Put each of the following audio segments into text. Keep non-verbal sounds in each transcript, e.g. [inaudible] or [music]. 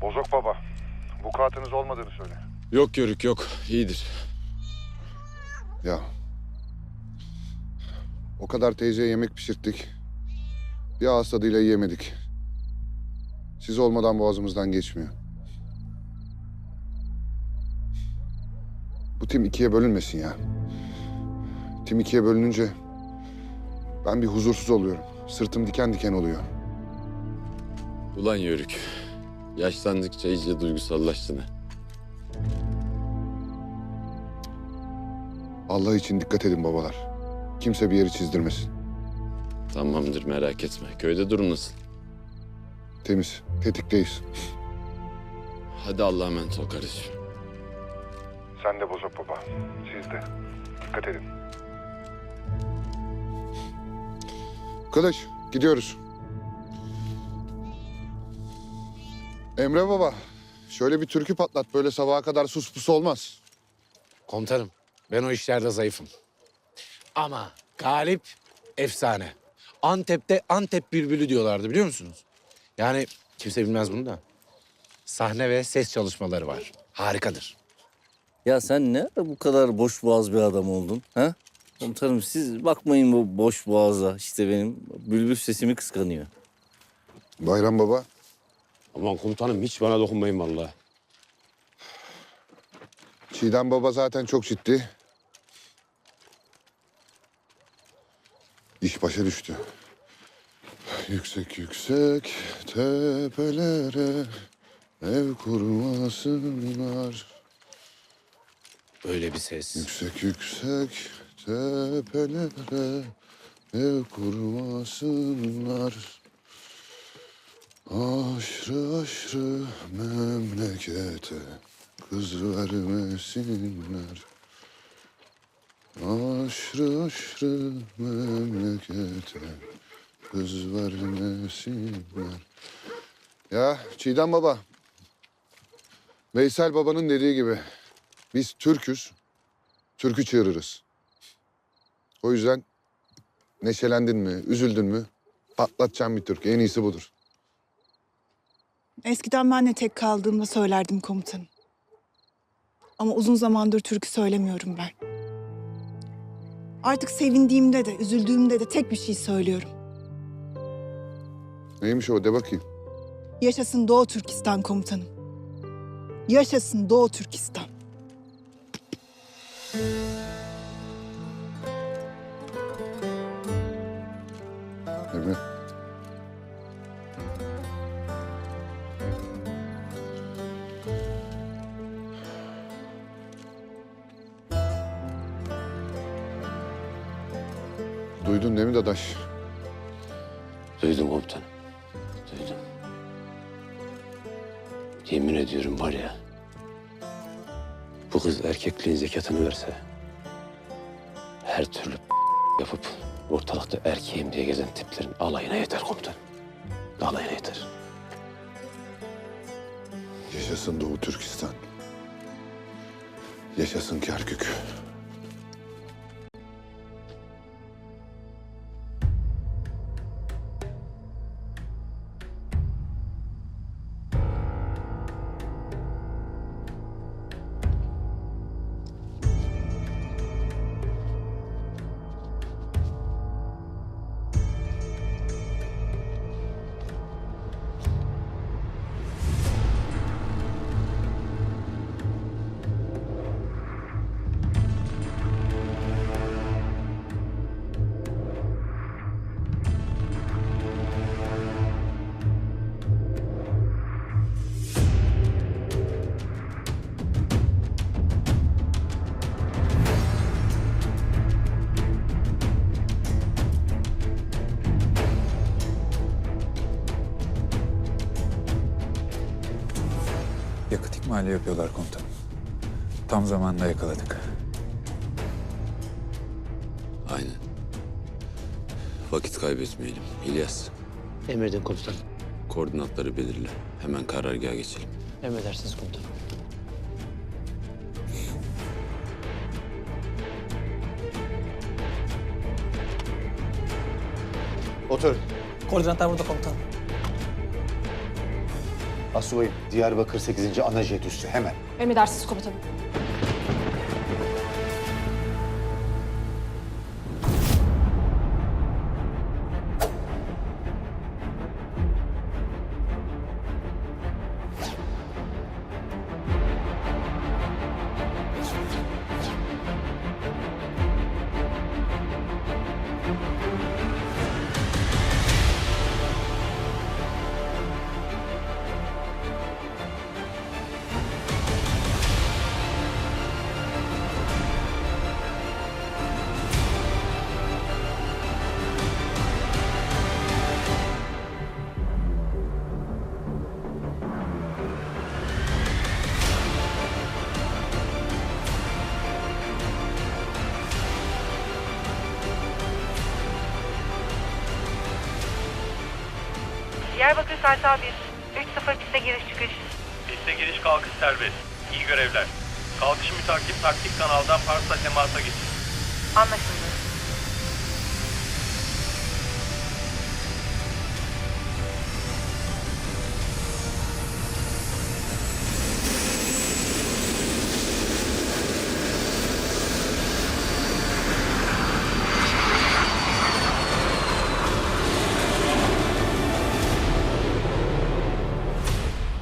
Bozok baba. Vukuatınız olmadığını söyle. Yok Yörük yok. İyidir. Ya. O kadar teyzeye yemek pişirttik. Bir ağız tadıyla yiyemedik. Siz olmadan boğazımızdan geçmiyor. Bu tim ikiye bölünmesin ya. Tim ikiye bölününce ben bir huzursuz oluyorum. Sırtım diken diken oluyor. Ulan Yörük. Yaşlandıkça iyice duygusallaştın ha. Allah için dikkat edin babalar. Kimse bir yeri çizdirmesin. Tamamdır merak etme. Köyde durum nasıl? Temiz, tetikteyiz. Hadi Allah'a emanet ol kardeşim. Sen de bozuk baba. Siz de. Dikkat edin. Kılıç, gidiyoruz. Emre baba, şöyle bir türkü patlat. Böyle sabaha kadar sus pus olmaz. Komutanım, ben o işlerde zayıfım. Ama Galip efsane. Antep'te Antep bülbülü diyorlardı biliyor musunuz? Yani kimse bilmez bunu da. Sahne ve ses çalışmaları var. Harikadır. Ya sen ne ara bu kadar boş boğaz bir adam oldun? Ha? Komutanım siz bakmayın bu boş boğaza. İşte benim bülbül sesimi kıskanıyor. Bayram baba, Aman komutanım hiç bana dokunmayın vallahi. Çiğdem baba zaten çok ciddi. İş başa düştü. Yüksek yüksek tepelere ev kurmasınlar. Öyle bir ses. Yüksek yüksek tepelere ev kurmasınlar. Aşrı aşrı memlekete kız vermesinler. Aşrı aşrı memlekete kız vermesinler. Ya Çiğdem baba. Veysel babanın dediği gibi biz Türk'üz, Türk'ü çığırırız. O yüzden neşelendin mi, üzüldün mü patlatacağım bir Türk. En iyisi budur. Eskiden ben de tek kaldığımda söylerdim komutanım. Ama uzun zamandır türkü söylemiyorum ben. Artık sevindiğimde de, üzüldüğümde de tek bir şey söylüyorum. Neymiş o de bakayım. Yaşasın Doğu Türkistan komutanım. Yaşasın Doğu Türkistan. Duydun değil mi Dadaş? Duydum komutanım. Duydum. Yemin ediyorum var ya. Bu kız erkekliğin zekatını verse... ...her türlü [laughs] yapıp ortalıkta erkeğim diye gezen tiplerin alayına yeter komutanım. Alayına yeter. Yaşasın Doğu Türkistan. Yaşasın Kerkük. İkmali yapıyorlar komutanım. Tam zamanında yakaladık. Aynen. Vakit kaybetmeyelim. İlyas, Emredin komutanım. koordinatları belirle. Hemen karargaha geçelim. Emredersiniz komutanım. Otur. Koordinatlar burada komutanım. Asubayım, Diyarbakır 8. Ana Jet Üssü hemen. Emredersiniz komutanım. Kartal 1. 3-0 piste giriş çıkış. Piste giriş kalkış serbest. İyi görevler. Kalkışı mütakip taktik kanaldan Pars'la temasa geçin. Anlaşıldı.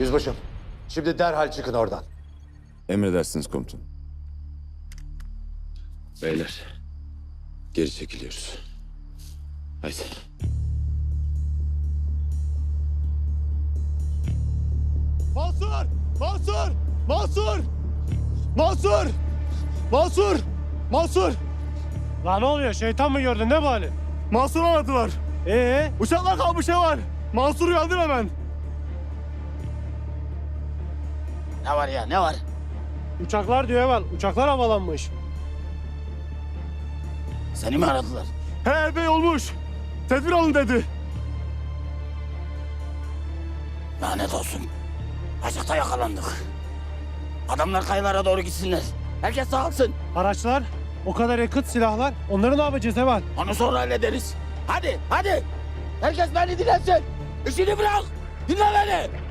Yüzbaşım, şimdi derhal çıkın oradan. Emredersiniz komutanım. Beyler, geri çekiliyoruz. Haydi. Mansur! Mansur! Mansur! Mansur! Mansur! Mansur! Lan ne oluyor? Şeytan mı gördün? Ne bu hali? Mansur'u aradılar. Ee? Uçaklar kalmış ne var? Mansur uyandır hemen. Ne var ya ne var? Uçaklar diyor Eval. Uçaklar havalanmış. Seni mi aradılar? He bey olmuş. Tedbir alın dedi. Lanet olsun. Açıkta yakalandık. Adamlar kayalara doğru gitsinler. Herkes dağılsın. Araçlar, o kadar yakıt, silahlar. Onları ne yapacağız Eval? Onu sonra hallederiz. Hadi hadi. Herkes beni dinlesin. İşini bırak. Dinle beni.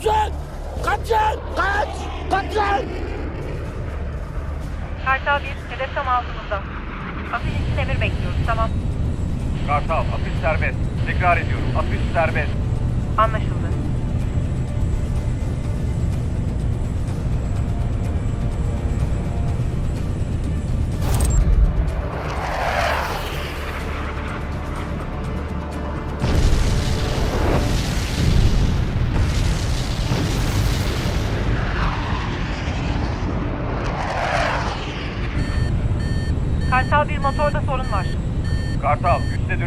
Olsun. Kaçın. Kaç. Kaçın. Kartal 1. Hedef tam altımızda. Afiş için emir bekliyoruz. Tamam. Kartal, atış serbest. Tekrar ediyorum, atış serbest. Anlaşıldı.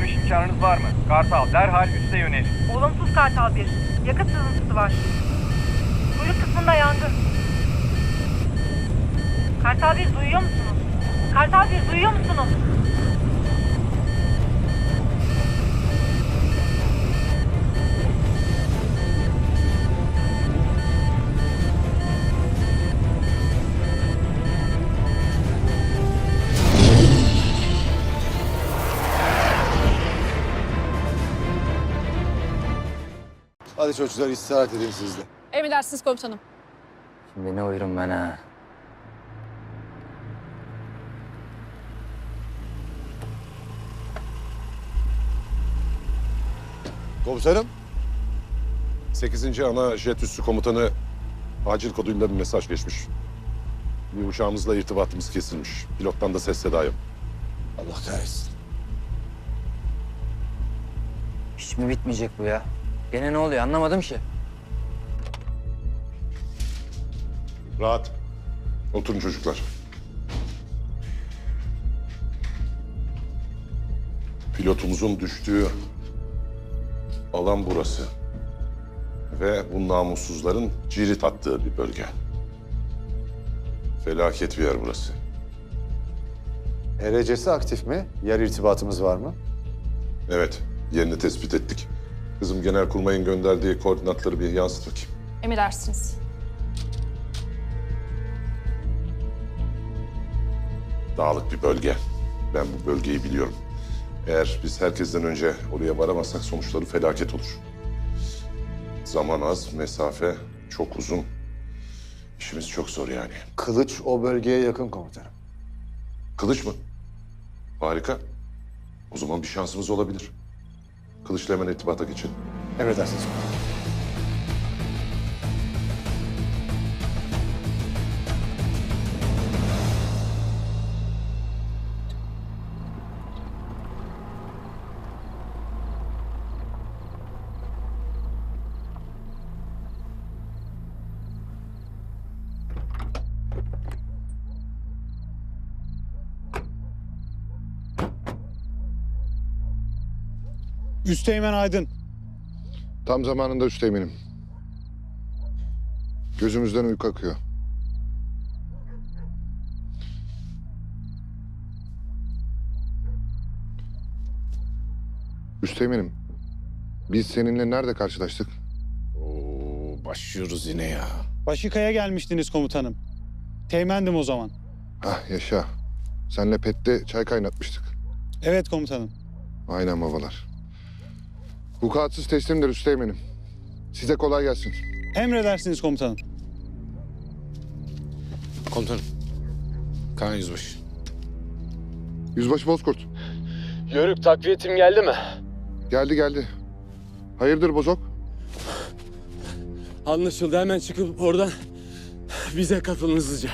Dönüş imkanınız var mı? Kartal, derhal üste yönelin. Olumsuz Kartal 1. Yakıt sızıntısı var. Kuyruk kısmında yangın. Kartal 1 duyuyor musunuz? Kartal 1 duyuyor musunuz? Hadi çocuklar istirahat edin siz de. Emredersiniz komutanım. Şimdi ne uyurum ben ha? Komutanım. 8. Ana Jet Üssü Komutanı acil koduyla bir mesaj geçmiş. Bir uçağımızla irtibatımız kesilmiş. Pilottan da ses seda yok. Allah kahretsin. Hiç mi bitmeyecek bu ya? Gene ne oluyor anlamadım ki. Rahat. Oturun çocuklar. Pilotumuzun düştüğü alan burası. Ve bu namussuzların cirit attığı bir bölge. Felaket bir yer burası. HRC'si aktif mi? Yer irtibatımız var mı? Evet, yerini tespit ettik. Kızım Genelkurmay'ın gönderdiği koordinatları bir yansıt bakayım. Emredersiniz. dağlık bir bölge. Ben bu bölgeyi biliyorum. Eğer biz herkesten önce oraya varamazsak sonuçları felaket olur. Zaman az, mesafe çok uzun. İşimiz çok zor yani. Kılıç o bölgeye yakın komutanım. Kılıç mı? Harika. O zaman bir şansımız olabilir. Kılıçla hemen irtibata geçin. Emredersiniz komutanım. Üsteğmen Aydın. Tam zamanında üsteğmenim. Gözümüzden uyku akıyor. Üsteğmenim, biz seninle nerede karşılaştık? Oo, başlıyoruz yine ya. Başikaya gelmiştiniz komutanım. Teğmendim o zaman. Ah yaşa. Senle pette çay kaynatmıştık. Evet komutanım. Aynen babalar. Vukuatsız teslimdir üsteğmenim. Size kolay gelsin. Emredersiniz komutanım. Komutanım. Kaan Yüzbaşı. Yüzbaşı Bozkurt. Yörük takviyetim geldi mi? Geldi geldi. Hayırdır Bozok? Anlaşıldı hemen çıkıp oradan bize katılın hızlıca.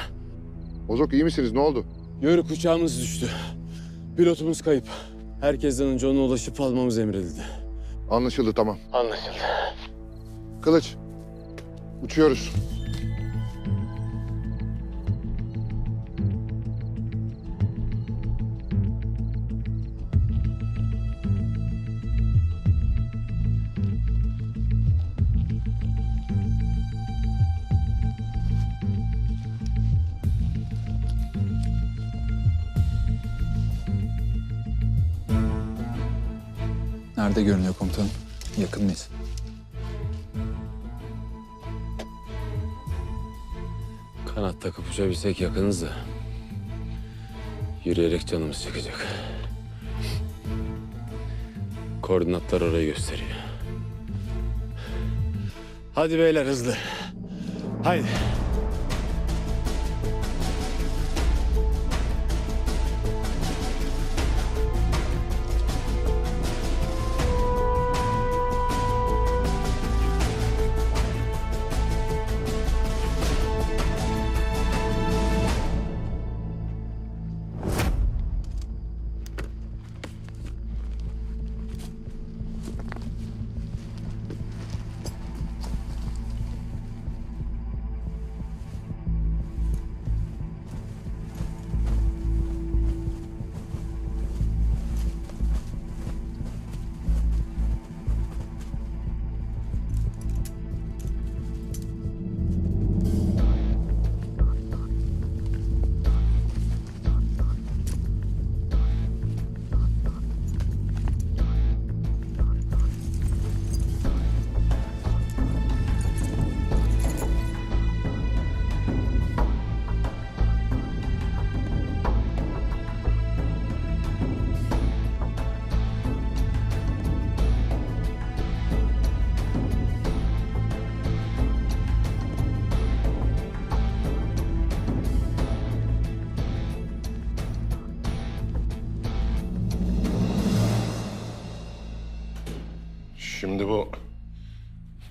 Bozok iyi misiniz? Ne oldu? Yörük uçağımız düştü. Pilotumuz kayıp. Herkesten önce ona ulaşıp almamız emredildi. Anlaşıldı tamam. Anlaşıldı. Kılıç. Uçuyoruz. Nerede görünüyor komutanım? Yakın mıyız? Kanat takıp uçabilsek yakınız da. Yürüyerek canımız çıkacak. Koordinatlar orayı gösteriyor. Hadi beyler hızlı. Haydi.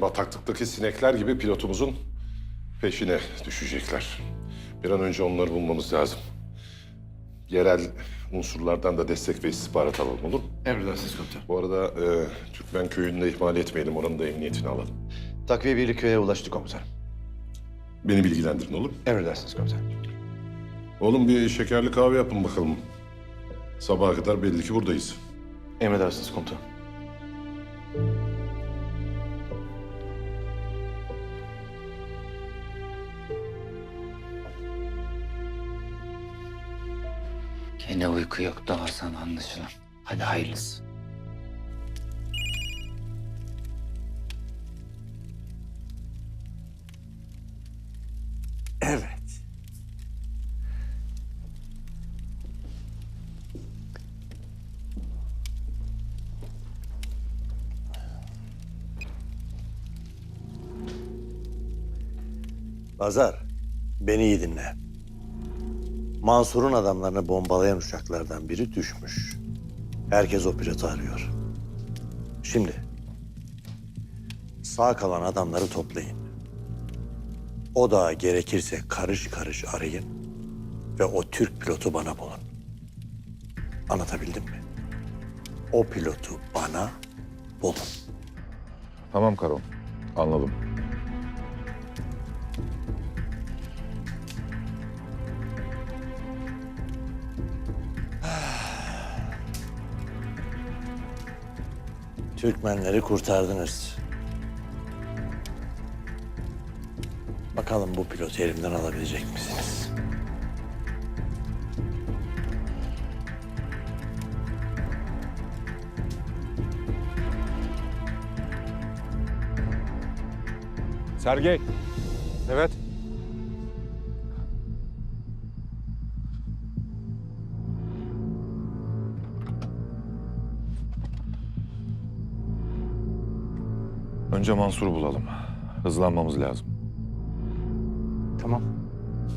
Bataklıktaki sinekler gibi pilotumuzun peşine düşecekler. Bir an önce onları bulmamız lazım. Yerel unsurlardan da destek ve istihbarat alalım olur mu? Emredersiniz komutanım. Bu arada e, Türkmen köyünü de ihmal etmeyelim. Oranın da emniyetini alalım. Takviye birlik köye ulaştı komutanım. Beni bilgilendirin olur mu? Emredersiniz komutanım. Oğlum bir şekerli kahve yapın bakalım. Sabaha kadar belli ki buradayız. Emredersiniz komutanım. Yine uyku yoktu Hasan anlaşılan. Hadi hayırlısı. Evet. Bazar, beni iyi dinle. Mansur'un adamlarını bombalayan uçaklardan biri düşmüş. Herkes o pilotu arıyor. Şimdi sağ kalan adamları toplayın. O da gerekirse karış karış arayın ve o Türk pilotu bana bulun. Anlatabildim mi? O pilotu bana bulun. Tamam Karo. Anladım. Türkmenleri kurtardınız. Bakalım bu pilotu elimden alabilecek misiniz? Sergey. Önce Mansur'u bulalım. Hızlanmamız lazım. Tamam.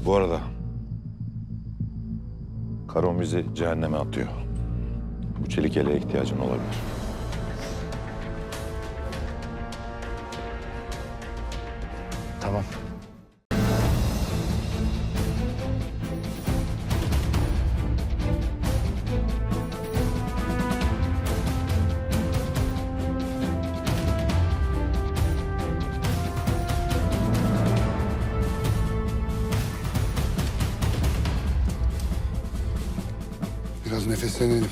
Bu arada... Karon bizi cehenneme atıyor. Bu çelik eleğe ihtiyacın olabilir. Biraz nefeslenelim.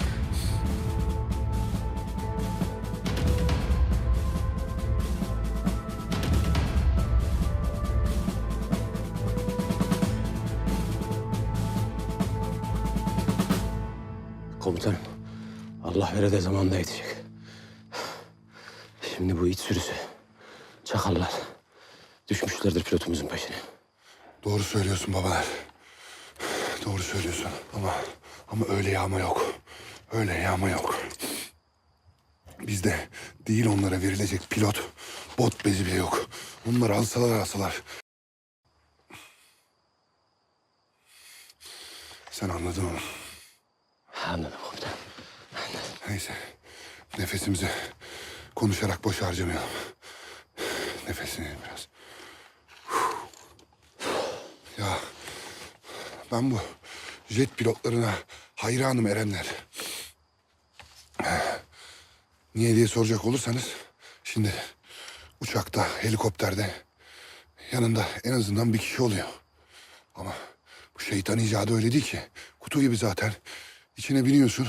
Komutanım, Allah vere de zamanda yetecek. Şimdi bu it sürüsü, çakallar düşmüşlerdir pilotumuzun peşine. Doğru söylüyorsun babalar. Doğru söylüyorsun ama ama öyle yağma yok. Öyle yağma yok. Bizde değil onlara verilecek pilot, bot bezi bile yok. Onları alsalar alsalar. Sen anladın mı? Anladım komutanım. Neyse. Nefesimizi konuşarak boş harcamayalım. Nefeslenelim biraz. Ya ben bu jet pilotlarına hayranım Erenler. Niye diye soracak olursanız şimdi uçakta, helikopterde yanında en azından bir kişi oluyor. Ama bu şeytan icadı öyle değil ki. Kutu gibi zaten. İçine biniyorsun.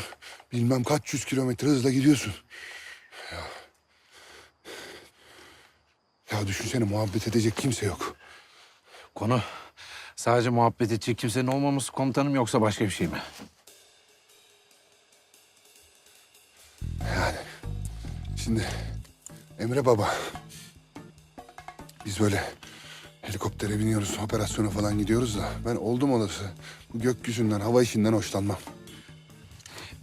Bilmem kaç yüz kilometre hızla gidiyorsun. Ya. Ya düşünsene muhabbet edecek kimse yok. Konu sadece muhabbet edecek kimsenin olmaması komutanım yoksa başka bir şey mi? Yani şimdi Emre Baba biz böyle helikoptere biniyoruz operasyona falan gidiyoruz da ben oldum olası bu gökyüzünden hava işinden hoşlanmam.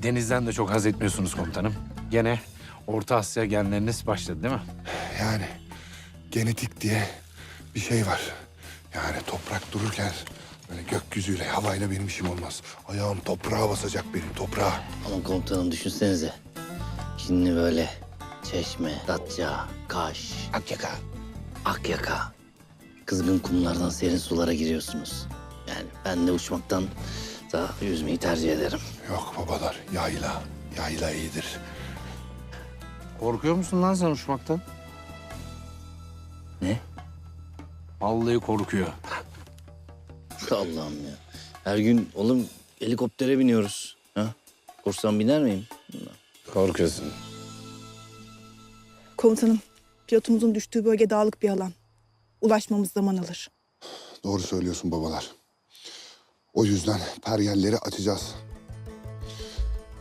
Denizden de çok haz etmiyorsunuz komutanım. Gene Orta Asya genleriniz başladı değil mi? Yani genetik diye bir şey var. Yani toprak dururken böyle gökyüzüyle havayla benim işim olmaz. Ayağım toprağa basacak benim toprağa. Ama komutanım düşünsenize. Şimdi böyle Çeşme, Datça, Kaş, Akyaka. Akyaka. Kızgın kumlardan serin sulara giriyorsunuz. Yani ben de uçmaktan daha yüzmeyi tercih ederim. Yok babalar yayla. Yayla iyidir. Korkuyor musun lan sen uçmaktan? Ne? Vallahi korkuyor. [laughs] Allah'ım ya. Her gün oğlum helikoptere biniyoruz. Ha? Korksam biner miyim? Korkuyorsun. Komutanım, pilotumuzun düştüğü bölge dağlık bir alan. Ulaşmamız zaman alır. Doğru söylüyorsun babalar. O yüzden peryelleri açacağız.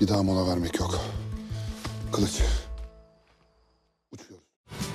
Bir daha mola vermek yok. Kılıç.